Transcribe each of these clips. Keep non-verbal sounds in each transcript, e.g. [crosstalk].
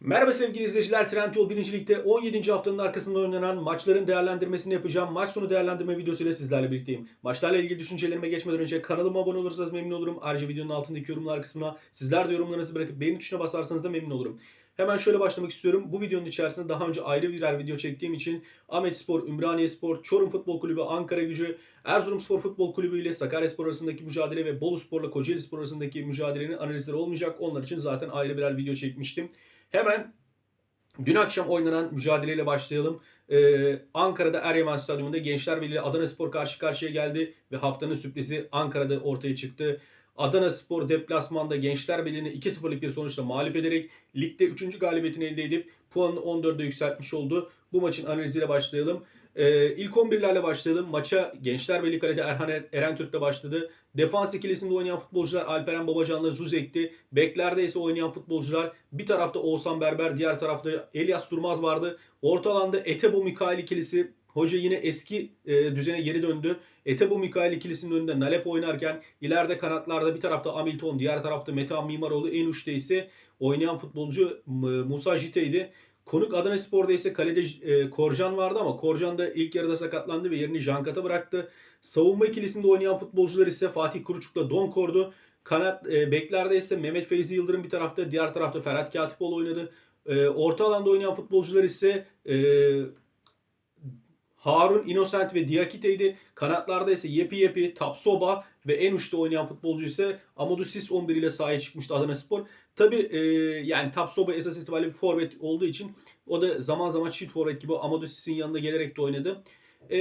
Merhaba sevgili izleyiciler. Trendyol 1. Lig'de 17. haftanın arkasında oynanan maçların değerlendirmesini yapacağım. Maç sonu değerlendirme videosuyla sizlerle birlikteyim. Maçlarla ilgili düşüncelerime geçmeden önce kanalıma abone olursanız memnun olurum. Ayrıca videonun altındaki yorumlar kısmına sizler de yorumlarınızı bırakıp beğeni tuşuna basarsanız da memnun olurum. Hemen şöyle başlamak istiyorum. Bu videonun içerisinde daha önce ayrı birer video çektiğim için Ahmet Spor, Ümraniye Spor, Çorum Futbol Kulübü, Ankara Gücü, Erzurum Spor Futbol Kulübü ile Sakaryaspor arasındaki mücadele ve Bolu Spor'la Kocaeli Spor arasındaki mücadelenin analizleri olmayacak. Onlar için zaten ayrı birer video çekmiştim. Hemen Dün akşam oynanan mücadeleyle başlayalım. Ee, Ankara'da Eryaman Stadyumunda Gençler Birliği Adana Spor karşı karşıya geldi ve haftanın sürprizi Ankara'da ortaya çıktı. Adana Spor deplasmanda Gençler Birliği'ni 2-0'lık bir sonuçla mağlup ederek ligde 3. galibiyetini elde edip puanını 14'e yükseltmiş oldu. Bu maçın analiziyle başlayalım. Ee, ilk 11'lerle başlayalım. Maça Gençler Birliği kalede Erhan Erentürk'le başladı. Defans ikilisinde oynayan futbolcular Alperen Babacan'la Zuzek'ti. Beklerde ise oynayan futbolcular bir tarafta Oğuzhan Berber, diğer tarafta Elias Durmaz vardı. Orta alanda Etebo Mikail ikilisi Hoca yine eski e, düzene geri döndü. Etebo Mikail ikilisinin önünde Nalep oynarken ileride kanatlarda bir tarafta Hamilton, diğer tarafta Metehan Mimaroğlu, en uçta ise oynayan futbolcu Musa Jite'ydi. Konuk Adana Spor'da ise kalede e, Korcan vardı ama Korcan da ilk yarıda sakatlandı ve yerini Jankat'a bıraktı. Savunma ikilisinde oynayan futbolcular ise Fatih Kuruçuk'la Don Kordu. Kanat e, beklerde ise Mehmet Feyzi Yıldırım bir tarafta, diğer tarafta Ferhat Katipoğlu oynadı. E, orta alanda oynayan futbolcular ise e, Harun, Innocent ve Diakite'ydi. Kanatlarda ise Yepi Yepi, Tapsoba ve en uçta oynayan futbolcu ise Amadou Sis 11 ile sahaya çıkmıştı Adana Spor. Tabi e, yani Tapsoba esas itibariyle bir forvet olduğu için o da zaman zaman çift forvet gibi Amadou Sis'in yanında gelerek de oynadı. E,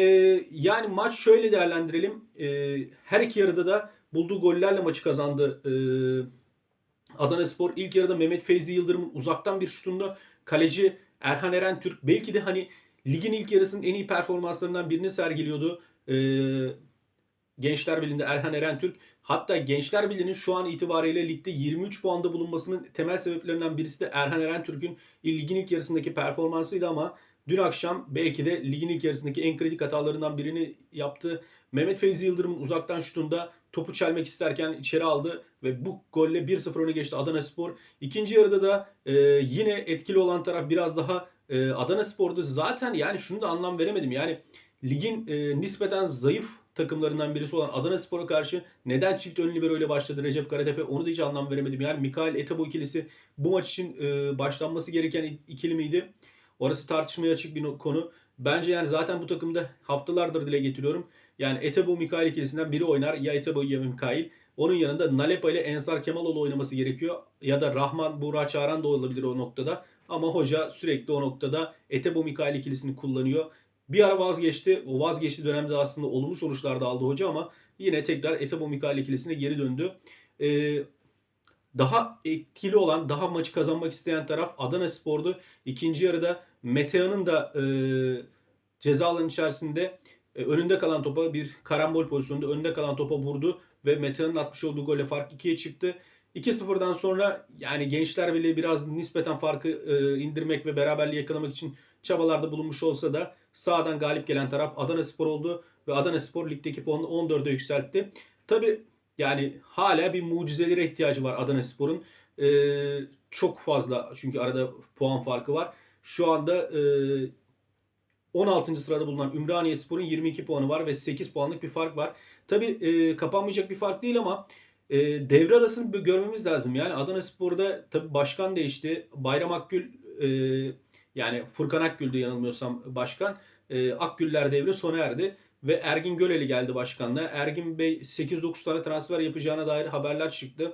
yani maç şöyle değerlendirelim. E, her iki yarıda da bulduğu gollerle maçı kazandı. E, Adana Spor ilk yarıda Mehmet Feyzi Yıldırım'ın uzaktan bir şutunda kaleci Erhan Eren Türk belki de hani ligin ilk yarısının en iyi performanslarından birini sergiliyordu. Ee, Gençler Birliği'nde Erhan Eren Türk. Hatta Gençler Birliği'nin şu an itibariyle ligde 23 puanda bulunmasının temel sebeplerinden birisi de Erhan Eren Türk'ün ligin ilk yarısındaki performansıydı ama dün akşam belki de ligin ilk yarısındaki en kritik hatalarından birini yaptı. Mehmet Feyzi Yıldırım'ın uzaktan şutunda topu çelmek isterken içeri aldı ve bu golle 1-0 öne geçti Adana Spor. İkinci yarıda da e, yine etkili olan taraf biraz daha e, Adana Spor'da zaten yani şunu da anlam veremedim. Yani ligin e, nispeten zayıf takımlarından birisi olan Adana Spor'a karşı neden çift ön libero ile başladı Recep Karatepe onu da hiç anlam veremedim. Yani Mikael Etebo ikilisi bu maç için e, başlanması gereken ikili miydi? Orası tartışmaya açık bir konu. Bence yani zaten bu takımda haftalardır dile getiriyorum. Yani Etebo Mikail ikilisinden biri oynar. Ya Etebo ya Mikail. Onun yanında Nalepa ile Ensar Kemaloğlu oynaması gerekiyor. Ya da Rahman Buğra Çağran da olabilir o noktada. Ama hoca sürekli o noktada Etebo Mikail ikilisini kullanıyor. Bir ara vazgeçti. O vazgeçtiği dönemde aslında olumlu sonuçlar da aldı hoca ama yine tekrar Etebo Mikail ikilisine geri döndü. Ee, daha etkili olan, daha maçı kazanmak isteyen taraf Adana Spor'du. İkinci yarıda Metehan'ın da e, ceza alanı içerisinde e, önünde kalan topa bir karambol pozisyonunda önünde kalan topa vurdu ve Metehan'ın atmış olduğu golle fark 2'ye çıktı. 2-0'dan sonra yani Gençler Birliği biraz nispeten farkı e, indirmek ve beraberliği yakalamak için çabalarda bulunmuş olsa da sağdan galip gelen taraf Adana Spor oldu ve Adana Spor ligdeki puanını 14'e yükseltti. Tabi yani hala bir mucizelere ihtiyacı var Adana Spor'un. E, çok fazla çünkü arada puan farkı var. Şu anda e, 16. sırada bulunan Ümraniye Spor'un 22 puanı var ve 8 puanlık bir fark var. Tabi e, kapanmayacak bir fark değil ama e, devre arasını görmemiz lazım. Yani Adana Spor'da tabi başkan değişti. Bayram Akgül e, yani Furkan Akgül'dü yanılmıyorsam başkan. E, Akgüller devri sona erdi. Ve Ergin Göleli geldi başkanlığa. Ergin Bey 8-9 tane transfer yapacağına dair haberler çıktı.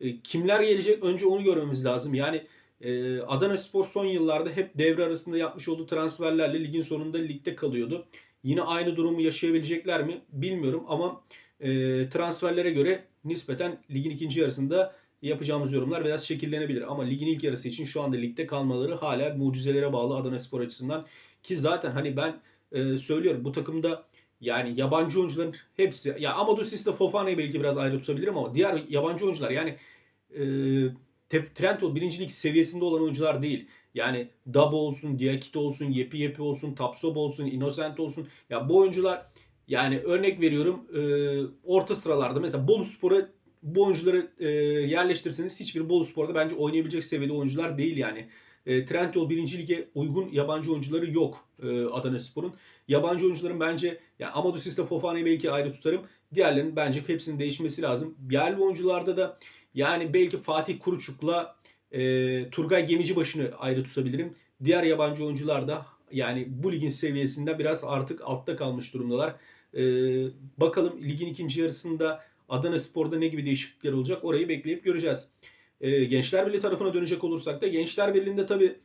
E, kimler gelecek önce onu görmemiz lazım. Yani e, Adana Spor son yıllarda hep devre arasında yapmış olduğu transferlerle ligin sonunda ligde kalıyordu. Yine aynı durumu yaşayabilecekler mi bilmiyorum ama e, transferlere göre nispeten ligin ikinci yarısında yapacağımız yorumlar biraz şekillenebilir. Ama ligin ilk yarısı için şu anda ligde kalmaları hala mucizelere bağlı Adana Spor açısından. Ki zaten hani ben e, söylüyorum bu takımda yani yabancı oyuncuların hepsi ya Amadou Sis'le Fofana'yı belki biraz ayrı tutabilirim ama diğer yabancı oyuncular yani e, Trendyol birincilik seviyesinde olan oyuncular değil. Yani Dabo olsun, Diakite olsun, Yepi Yepi olsun, Tapsob olsun, Innocent olsun. Ya bu oyuncular yani örnek veriyorum e, orta sıralarda mesela Bolu Spor'a bu oyuncuları e, yerleştirseniz hiçbir Bolu Spor'da bence oynayabilecek seviyede oyuncular değil yani. e, Trendyol 1. Lig'e uygun yabancı oyuncuları yok e, Adana Spor'un. Yabancı oyuncuların bence ya Amadou Sis'le Fofana'yı belki ayrı tutarım. Diğerlerinin bence hepsinin değişmesi lazım. Yerli oyuncularda da yani belki Fatih Kuruçuk'la e, Turgay Gemicibaşı'nı ayrı tutabilirim. Diğer yabancı oyuncular da yani bu ligin seviyesinde biraz artık altta kalmış durumdalar. E, bakalım ligin ikinci yarısında Adana Spor'da ne gibi değişiklikler olacak orayı bekleyip göreceğiz. E, Gençler Birliği tarafına dönecek olursak da Gençler Birliği'nde tabii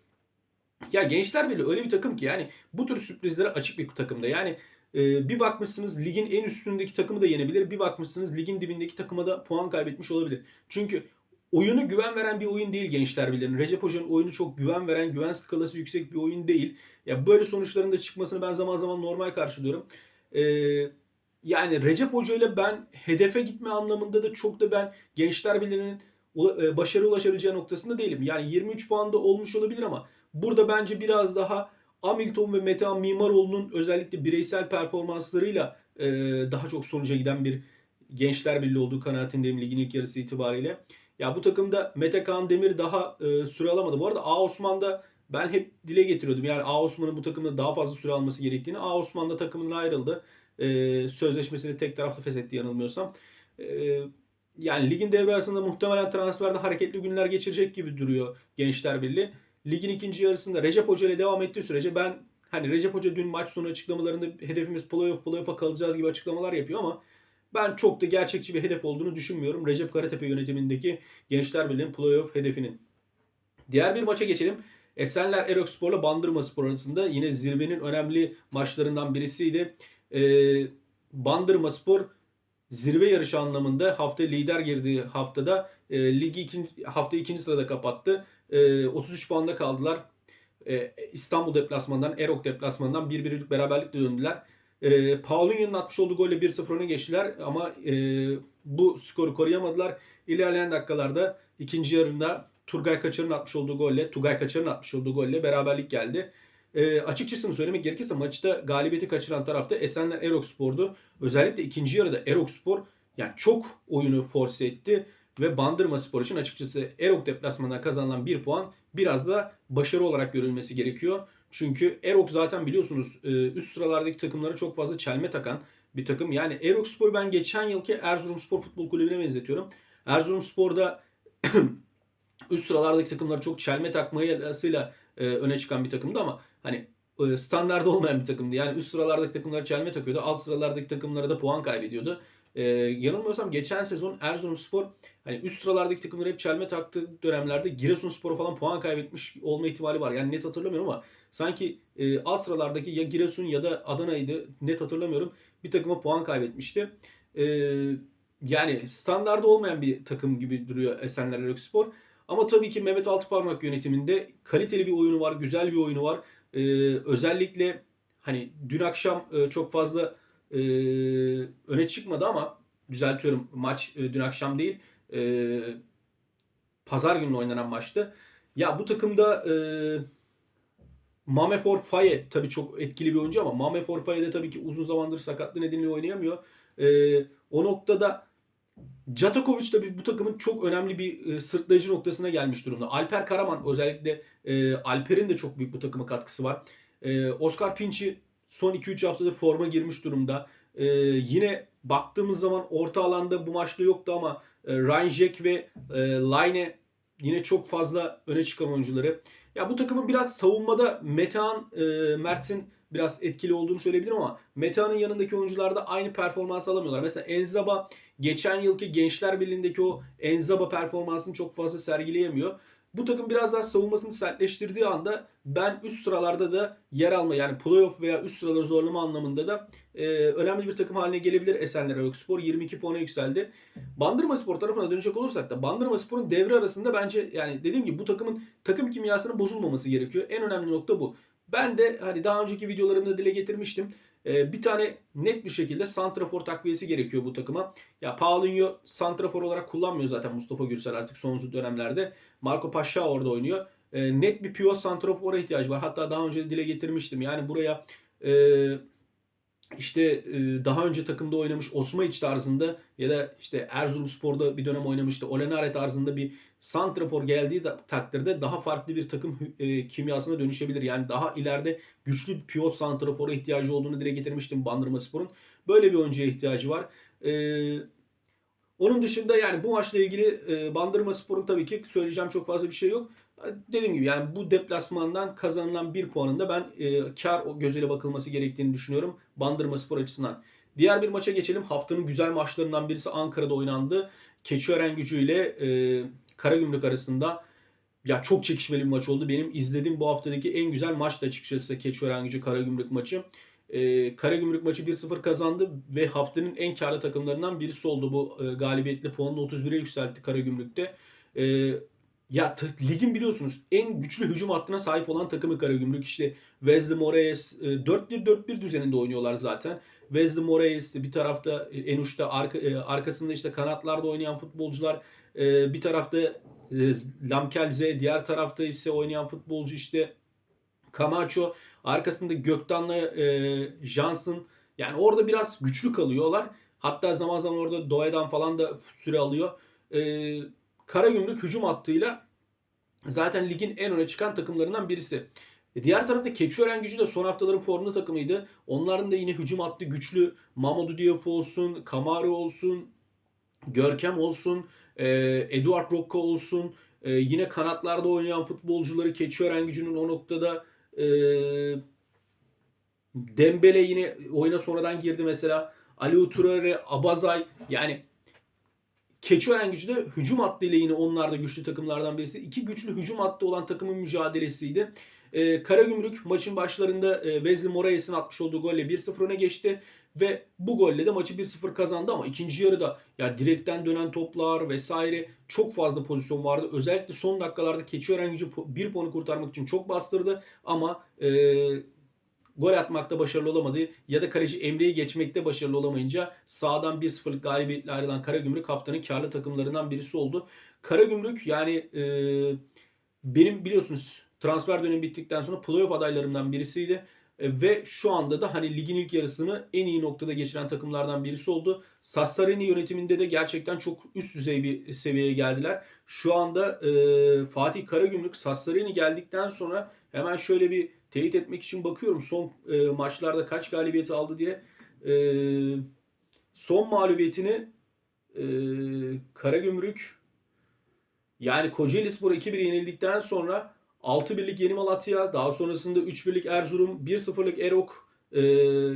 ya Gençler Birliği öyle bir takım ki yani bu tür sürprizlere açık bir takımda. Yani e, bir bakmışsınız ligin en üstündeki takımı da yenebilir. Bir bakmışsınız ligin dibindeki takıma da puan kaybetmiş olabilir. Çünkü oyunu güven veren bir oyun değil Gençler Birliği'nin. Recep Hoca'nın oyunu çok güven veren, güven skalası yüksek bir oyun değil. Ya böyle sonuçların da çıkmasını ben zaman zaman normal karşılıyorum. Ee, yani Recep Hoca ile ben hedefe gitme anlamında da çok da ben Gençler Birliği'nin e, başarı ulaşabileceği noktasında değilim. Yani 23 puanda olmuş olabilir ama burada bence biraz daha Hamilton ve Metehan Mimaroğlu'nun özellikle bireysel performanslarıyla e, daha çok sonuca giden bir Gençler Birliği olduğu kanaatindeyim ligin ilk yarısı itibariyle. Ya bu takımda Mete Kaan Demir daha e, süre alamadı. Bu arada A Osman'da ben hep dile getiriyordum. Yani A Osman'ın bu takımda daha fazla süre alması gerektiğini. A Osman da takımından ayrıldı. E, sözleşmesini tek taraflı feshetti yanılmıyorsam. E, yani ligin devre arasında muhtemelen transferde hareketli günler geçirecek gibi duruyor Gençler Birliği. Ligin ikinci yarısında Recep Hoca ile devam ettiği sürece ben hani Recep Hoca dün maç sonu açıklamalarında hedefimiz playoff playoff'a kalacağız gibi açıklamalar yapıyor ama ben çok da gerçekçi bir hedef olduğunu düşünmüyorum. Recep Karatepe yönetimindeki Gençler Birliği'nin playoff hedefinin. Diğer bir maça geçelim. Esenler Erokspor'la Bandırma Spor arasında yine zirvenin önemli maçlarından birisiydi. Ee, Bandırma Spor zirve yarışı anlamında hafta lider girdiği haftada e, ligi ikinci, hafta ikinci sırada kapattı. E, 33 puanda kaldılar. E, İstanbul deplasmanından, Erok deplasmanından bir birlik beraberlikle döndüler. E, Paulinho'nun atmış olduğu golle 1-0 öne geçtiler ama e, bu skoru koruyamadılar. İlerleyen dakikalarda ikinci yarında Turgay Kaçar'ın atmış olduğu golle, Tugay Kaçar'ın atmış olduğu golle beraberlik geldi. E, açıkçası söylemek gerekirse maçta galibiyeti kaçıran tarafta Esenler Erok Spor'du. Özellikle ikinci yarıda Erok Spor yani çok oyunu force etti ve Bandırma Spor için açıkçası Erok deplasmanından kazanılan bir puan biraz da başarı olarak görülmesi gerekiyor. Çünkü Erok zaten biliyorsunuz e, üst sıralardaki takımlara çok fazla çelme takan bir takım. Yani Erok Spor ben geçen yılki Erzurumspor Futbol Kulübü'ne benzetiyorum. Erzurumspor'da [clears throat] üst sıralardaki takımları çok çelme takmayasıyla e, öne çıkan bir takımdı ama hani e, standarda olmayan bir takımdı. Yani üst sıralardaki takımlara çelme takıyordu. Alt sıralardaki takımlara da puan kaybediyordu. E, yanılmıyorsam geçen sezon Erzurumspor hani üst sıralardaki takımları hep çelme taktığı dönemlerde Giresunspor'a falan puan kaybetmiş olma ihtimali var. Yani net hatırlamıyorum ama sanki e, alt sıralardaki ya Giresun ya da Adana'ydı net hatırlamıyorum. Bir takıma puan kaybetmişti. E, yani standarda olmayan bir takım gibi duruyor Esenler Erokspor. Ama tabii ki Mehmet Altıparmak yönetiminde kaliteli bir oyunu var, güzel bir oyunu var. Ee, özellikle hani dün akşam e, çok fazla e, öne çıkmadı ama düzeltiyorum maç e, dün akşam değil. E, pazar günü oynanan maçtı. Ya bu takımda e, Mame Forfaye tabii çok etkili bir oyuncu ama Mame Forfaye de tabii ki uzun zamandır sakatlığı nedeniyle oynayamıyor. E, o noktada Jatakovic de bu takımın çok önemli bir e, sırtlayıcı noktasına gelmiş durumda. Alper Karaman özellikle e, Alper'in de çok büyük bu takıma katkısı var. E, Oscar Pinç'i son 2-3 haftadır forma girmiş durumda. Yine baktığımız zaman orta alanda bu maçta yoktu ama Ryan Jack ve Line yine çok fazla öne çıkan oyuncuları. Ya bu takımın biraz savunmada Metehan Mert'in biraz etkili olduğunu söyleyebilirim ama Metehan'ın yanındaki oyuncularda aynı performans alamıyorlar. Mesela Enzaba geçen yılki Gençler Birliği'ndeki o Enzaba performansını çok fazla sergileyemiyor. Bu takım biraz daha savunmasını sertleştirdiği anda ben üst sıralarda da yer alma yani playoff veya üst sıraları zorlama anlamında da e, önemli bir takım haline gelebilir Esenler Erokspor. 22 puana yükseldi. Bandırma Spor tarafına dönecek olursak da Bandırma Spor'un devre arasında bence yani dediğim gibi bu takımın takım kimyasının bozulmaması gerekiyor. En önemli nokta bu. Ben de hani daha önceki videolarımda dile getirmiştim. Ee, bir tane net bir şekilde santrafor takviyesi gerekiyor bu takıma. Ya Paulinho santrafor olarak kullanmıyor zaten Mustafa Gürsel artık son dönemlerde. Marco Pasha orada oynuyor. Ee, net bir pivot santrafora ihtiyacı var. Hatta daha önce de dile getirmiştim. Yani buraya e, işte e, daha önce takımda oynamış Osmaiç tarzında ya da işte Erzurumspor'da bir dönem oynamıştı. Olenare tarzında bir santrafor geldiği takdirde daha farklı bir takım e, kimyasına dönüşebilir. Yani daha ileride güçlü bir pivot santrafora ihtiyacı olduğunu dile getirmiştim Bandırmaspor'un. Böyle bir oyuncuya ihtiyacı var. E, onun dışında yani bu maçla ilgili e, Bandırmaspor'un tabii ki söyleyeceğim çok fazla bir şey yok. Dediğim gibi yani bu deplasmandan kazanılan bir puanın da ben e, kar gözüyle bakılması gerektiğini düşünüyorum Bandırma Spor açısından. Diğer bir maça geçelim. Haftanın güzel maçlarından birisi Ankara'da oynandı. Keçiören gücü ile e, Karagümrük arasında ya çok çekişmeli bir maç oldu. Benim izlediğim bu haftadaki en güzel maçtı açıkçası Keçiören gücü Karagümrük maçı. E, Karagümrük maçı 1-0 kazandı ve haftanın en karlı takımlarından birisi oldu bu e, galibiyetli puanını 31'e yükseltti Karagümrük'te. E, ya ligin biliyorsunuz en güçlü hücum hattına sahip olan takımı Karagümrük. İşte Wesley Moraes e, 4-1-4-1 düzeninde oynuyorlar zaten. Wesley Moraes bir tarafta e, en uçta arka, e, arkasında işte kanatlarda oynayan futbolcular e, bir tarafta e, Lamkelze diğer tarafta ise oynayan futbolcu işte Camacho arkasında Göktan'la e, Johnson yani orada biraz güçlü kalıyorlar. Hatta zaman zaman orada Doğa'dan falan da süre alıyor. E, Karagümrük hücum hattıyla zaten ligin en öne çıkan takımlarından birisi. E, Diğer tarafta Keçiören gücü de son haftaların formunda takımıydı. Onların da yine hücum hattı güçlü. Mamadou Diop olsun, Kamara olsun, Görkem olsun, e, Eduard Rocco olsun. e, yine kanatlarda oynayan futbolcuları Keçiören gücünün o noktada Dembele yine oyuna sonradan girdi mesela. Ali Traore, Abazay yani Keçiören gücü de hücum hattıyla yine onlar da güçlü takımlardan birisi. İki güçlü hücum hattı olan takımın mücadelesiydi. Ee, Karagümrük maçın başlarında e, Wesley Moraes'in atmış olduğu golle 1-0 öne geçti. Ve bu golle de maçı 1-0 kazandı ama ikinci yarıda ya direkten dönen toplar vesaire çok fazla pozisyon vardı. Özellikle son dakikalarda Keçiören gücü bir puanı kurtarmak için çok bastırdı ama e, gol atmakta başarılı olamadı ya da kaleci Emre'yi geçmekte başarılı olamayınca sağdan 1-0'lık galibiyetle ayrılan Karagümrük haftanın karlı takımlarından birisi oldu. Karagümrük yani e, benim biliyorsunuz transfer dönemi bittikten sonra playoff adaylarımdan birisiydi. E, ve şu anda da hani ligin ilk yarısını en iyi noktada geçiren takımlardan birisi oldu. Sassarini yönetiminde de gerçekten çok üst düzey bir seviyeye geldiler. Şu anda e, Fatih Karagümrük Sassarini geldikten sonra hemen şöyle bir teyit etmek için bakıyorum son e, maçlarda kaç galibiyeti aldı diye. E, son mağlubiyetini e, Karagümrük yani Kocaeli Spor 2-1 yenildikten sonra 6-1'lik Yeni Malatya, daha sonrasında 3-1'lik Erzurum, 1-0'lık Erok, e,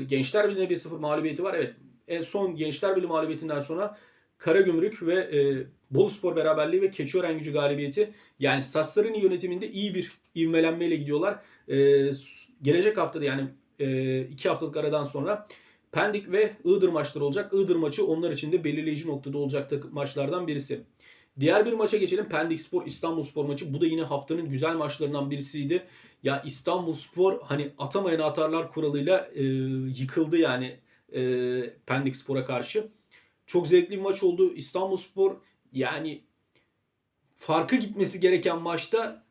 Gençler Birliği'ne 1-0 mağlubiyeti var. Evet, en son Gençler Birliği mağlubiyetinden sonra Karagümrük ve e, Boluspor beraberliği ve Keçiören gücü galibiyeti. Yani Sassarini yönetiminde iyi bir ivmelenmeyle gidiyorlar. E, s- gelecek haftada yani e, iki haftalık aradan sonra Pendik ve Iğdır maçları olacak. Iğdır maçı onlar için de belirleyici noktada olacak maçlardan birisi. Diğer bir maça geçelim. Pendik Spor İstanbul Spor maçı. Bu da yine haftanın güzel maçlarından birisiydi. Ya İstanbul Spor hani atamayan atarlar kuralıyla e, yıkıldı yani e, Pendik Spor'a karşı. Çok zevkli bir maç oldu. İstanbul Spor yani farkı gitmesi gereken maçta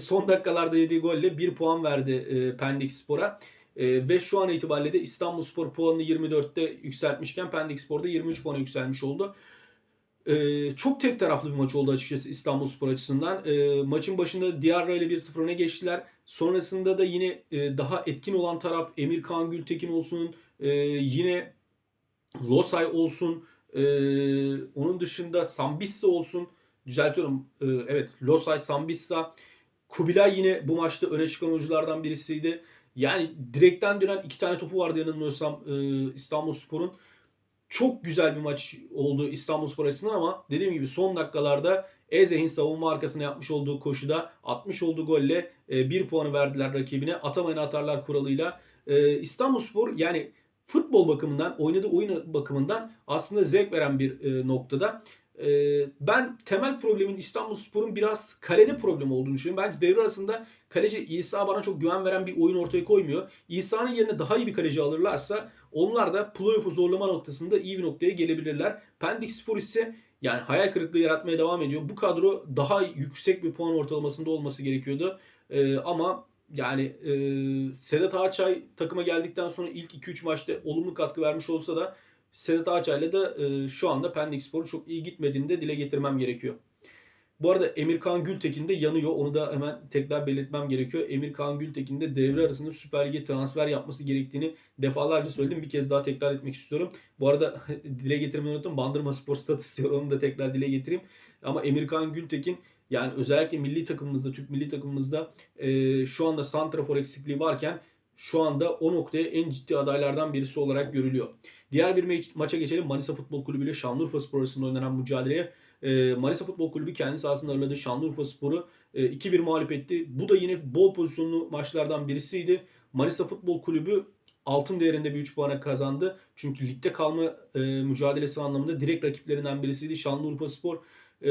son dakikalarda yediği golle 1 puan verdi e, Pendik Spor'a. E, ve şu an itibariyle de İstanbul Spor puanını 24'te yükseltmişken Pendik Spor'da 23 puana yükselmiş oldu. Ee, çok tek taraflı bir maç oldu açıkçası İstanbulspor açısından. Ee, maçın başında Diarra ile 1-0 öne geçtiler. Sonrasında da yine e, daha etkin olan taraf Emir Kaan Gültekin olsun, e, yine Losay olsun, e, onun dışında Sambissa olsun. Düzeltiyorum. E, evet Losay, Sambissa. Kubilay yine bu maçta öne çıkan oyunculardan birisiydi. Yani direkten dönen iki tane topu vardı yanılmıyorsam e, İstanbulspor'un çok güzel bir maç oldu İstanbulspor açısından ama dediğim gibi son dakikalarda Ezeh'in savunma arkasına yapmış olduğu koşuda 60 olduğu golle e, bir puanı verdiler rakibine. Atamayan atarlar kuralıyla. E, İstanbulspor yani futbol bakımından, oynadığı oyun bakımından aslında zevk veren bir e, noktada. E, ben temel problemin İstanbulspor'un biraz kalede problem olduğunu düşünüyorum. Bence devre arasında kaleci İsa bana çok güven veren bir oyun ortaya koymuyor. İsa'nın yerine daha iyi bir kaleci alırlarsa onlar da playoff'u zorlama noktasında iyi bir noktaya gelebilirler. Pendik Spor ise yani hayal kırıklığı yaratmaya devam ediyor. Bu kadro daha yüksek bir puan ortalamasında olması gerekiyordu. Ee, ama yani e, Sedat Ağaçay takıma geldikten sonra ilk 2-3 maçta olumlu katkı vermiş olsa da Sedat Ağaçay'la da e, şu anda Pendik Spor'un çok iyi gitmediğini de dile getirmem gerekiyor. Bu arada Emirkan Gültekin de yanıyor. Onu da hemen tekrar belirtmem gerekiyor. Emirkan Gültekin de devre arasında Süper Lig'e transfer yapması gerektiğini defalarca söyledim. Bir kez daha tekrar etmek istiyorum. Bu arada [laughs] dile getirmeyi unuttum. Bandırma Spor [laughs] stat istiyor. Onu da tekrar dile getireyim. Ama Emirkan Gültekin yani özellikle milli takımımızda, Türk milli takımımızda e, şu anda santrafor eksikliği varken şu anda o noktaya en ciddi adaylardan birisi olarak görülüyor. Diğer bir ma- maça geçelim. Manisa Futbol Kulübü ile Şanlıurfa Spor arasında oynanan mücadeleye. E, Manisa Futbol Kulübü kendi sahasında ağırladığı Şanlıurfa Spor'u e, 2-1 mağlup etti. Bu da yine bol pozisyonlu maçlardan birisiydi. Manisa Futbol Kulübü altın değerinde bir 3 puana kazandı. Çünkü ligde kalma e, mücadelesi anlamında direkt rakiplerinden birisiydi Şanlıurfa Spor. E,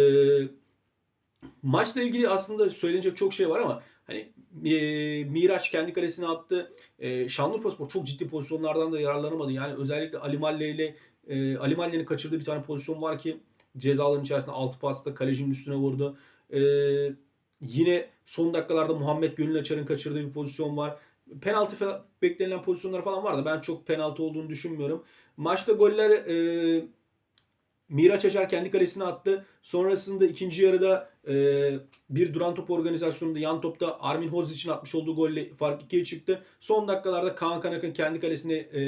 maçla ilgili aslında söylenecek çok şey var ama hani e, Miraç kendi kalesine attı. E, Şanlıurfaspor çok ciddi pozisyonlardan da yararlanamadı. Yani özellikle Ali Malle ile e, Ali Malle'nin kaçırdığı bir tane pozisyon var ki cezaların içerisinde altı pasta kalecinin üstüne vurdu. E, yine son dakikalarda Muhammed Gönül Açar'ın kaçırdığı bir pozisyon var. Penaltı falan, beklenilen pozisyonlar falan var da ben çok penaltı olduğunu düşünmüyorum. Maçta goller e, Miraç Açar kendi kalesine attı. Sonrasında ikinci yarıda e, bir duran top organizasyonunda yan topta Armin Hozic'in atmış olduğu golle fark 2'ye çıktı. Son dakikalarda Kaan Kanak'ın kendi kalesine e,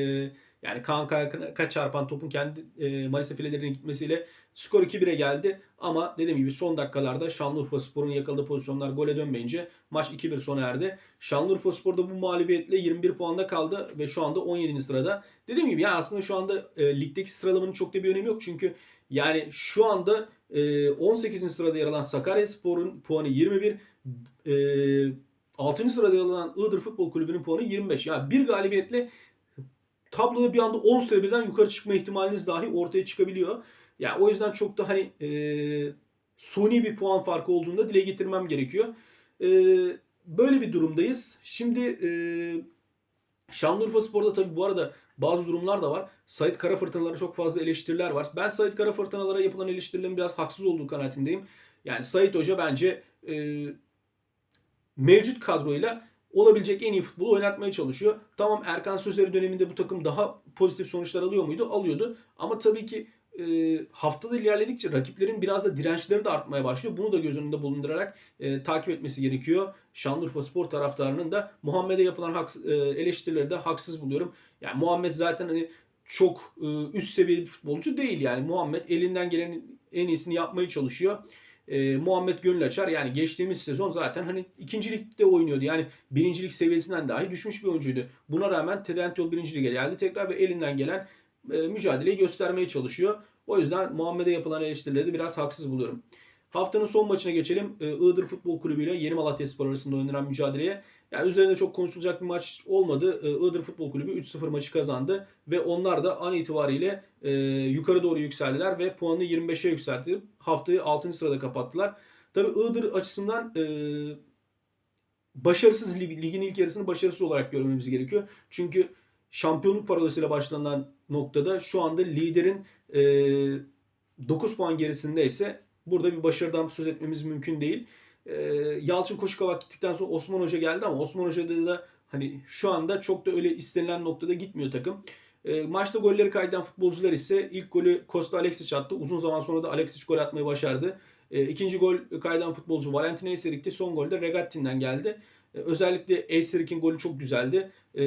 yani Kaan Kanak'a çarpan topun kendi e, Manisa filelerine gitmesiyle skor 2-1'e geldi. Ama dediğim gibi son dakikalarda Şanlıurfa Spor'un yakaladığı pozisyonlar gole dönmeyince maç 2-1 sona erdi. Şanlıurfa Spor da bu mağlubiyetle 21 puanda kaldı ve şu anda 17. sırada. Dediğim gibi yani aslında şu anda e, ligdeki sıralamanın çok da bir önemi yok. Çünkü yani şu anda e, 18. sırada yer alan Sakaryaspor'un puanı 21. E, 6. sırada yer alan Iğdır Futbol Kulübü'nün puanı 25. Yani bir galibiyetle tabloda bir anda 10 sıra birden yukarı çıkma ihtimaliniz dahi ortaya çıkabiliyor. Yani o yüzden çok da hani e, suni bir puan farkı olduğunda dile getirmem gerekiyor. E, böyle bir durumdayız. Şimdi e, Şanlıurfa Spor'da tabii bu arada bazı durumlar da var. Sait Kara Fırtınalara çok fazla eleştiriler var. Ben Sait Kara Fırtınalara yapılan eleştirilerin biraz haksız olduğu kanaatindeyim. Yani Sait Hoca bence e, mevcut kadroyla olabilecek en iyi futbolu oynatmaya çalışıyor. Tamam Erkan Sözleri döneminde bu takım daha pozitif sonuçlar alıyor muydu? Alıyordu. Ama tabii ki e, haftada ilerledikçe rakiplerin biraz da dirençleri de artmaya başlıyor. Bunu da göz önünde bulundurarak e, takip etmesi gerekiyor. Şanlıurfa Spor taraftarının da Muhammed'e yapılan haks- e, eleştirileri de haksız buluyorum. Yani Muhammed zaten hani çok e, üst seviye bir futbolcu değil yani. Muhammed elinden gelenin en iyisini yapmaya çalışıyor. E, Muhammed Gönül Açar yani geçtiğimiz sezon zaten hani ikinci ligde oynuyordu. Yani birincilik seviyesinden dahi düşmüş bir oyuncuydu. Buna rağmen Trendyol birinci lige geldi tekrar ve elinden gelen e, mücadeleyi göstermeye çalışıyor. O yüzden Muhammed'e yapılan eleştirileri de biraz haksız buluyorum. Haftanın son maçına geçelim. E, Iğdır Futbol Kulübü ile Yeni Malatya Spor arasında oynanan mücadeleye. Yani üzerinde çok konuşulacak bir maç olmadı. E, Iğdır Futbol Kulübü 3-0 maçı kazandı ve onlar da an itibariyle yukarı doğru yükseldiler ve puanını 25'e yükseltti. Haftayı 6. sırada kapattılar. Tabii Iğdır açısından başarısız ligin ilk yarısını başarısız olarak görmemiz gerekiyor. Çünkü şampiyonluk parolasıyla başlanan noktada şu anda liderin e, 9 puan gerisinde ise burada bir başarıdan söz etmemiz mümkün değil. E, Yalçın Koşukavak gittikten sonra Osman Hoca geldi ama Osman Hoca'da da hani şu anda çok da öyle istenilen noktada gitmiyor takım. E, maçta golleri kaydeden futbolcular ise ilk golü Costa Alexic attı. Uzun zaman sonra da Alexic gol atmayı başardı. E, ikinci gol kaydeden futbolcu Valentin Eyserik'ti. Son gol de Regattin'den geldi. E, özellikle Eyserik'in golü çok güzeldi. E,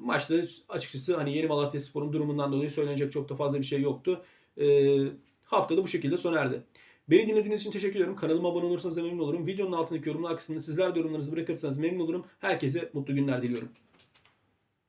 maçta açıkçası hani Yeni Malatya Spor'un durumundan dolayı söylenecek çok da fazla bir şey yoktu. E, haftada bu şekilde sona erdi. Beni dinlediğiniz için teşekkür ederim. Kanalıma abone olursanız memnun olurum. Videonun altındaki yorumlar kısmında sizler de yorumlarınızı bırakırsanız memnun olurum. Herkese mutlu günler diliyorum.